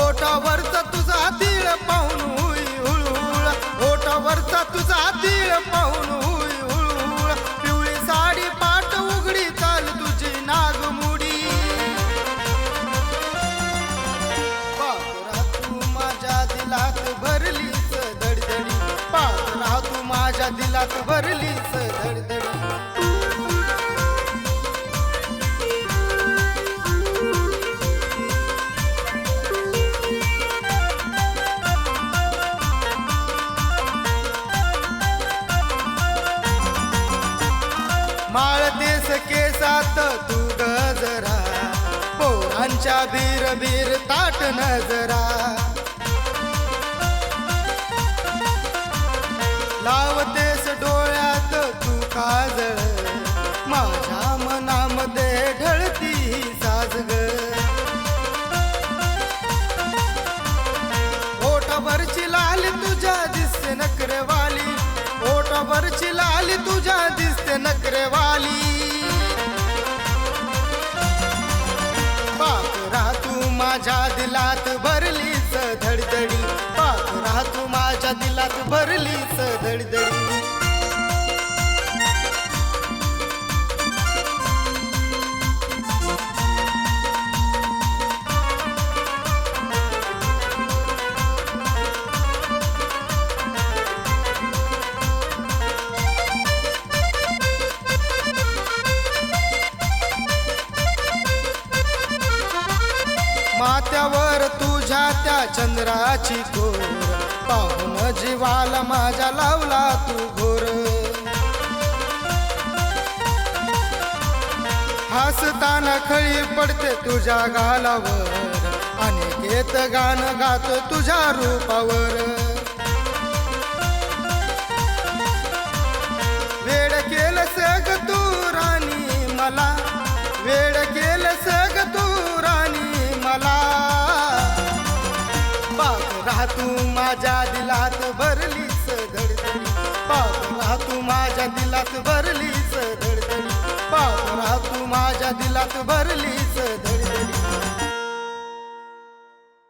ओठावरचा तुझा तीळ पाहून हुई हुळहुळ. ओठावरचा तुझा तीळ पाहून हुळ हुळहुळ. पिवळी साडी पाट उघडी चाल तुझी नागमुडी. पाकरा तू माझ्या दिलात भरलीच धडधडी. पाकरा तू माझ्या दिलात भरलीच धडधडी. माळतेस केसात तू गजरा पोरांच्या बीर बीर ताट नजरा. लावतेस डोळ्यात तू काजळ. माझ्या मनामध्ये ढळती साजग. ओठावरची लाल तुझ्या दिसते नकरेवाली ओठावरची लाली तुझ्या दिसते नकरेवाली पाकरा तू माझ्या दिलात भरलीच धडधडी. पाकरा तू माझ्या दिलात भरलीच धडी माथ्यावर तुझ्या त्या चंद्राची घोर पाहून जीवाला माझ्या लावला तू घोर. हसताना खळी पडते तुझ्या गालावर. अनेकेत गाणं गातो तुझ्या रूपावर. पाप तू माझ्या दिलात भरलीच धडधडी. पाप राह तू माझ्या दिलात भरलीच धडधडी. पाप राह तू माझ्या दिलात भरलीच धडधडी.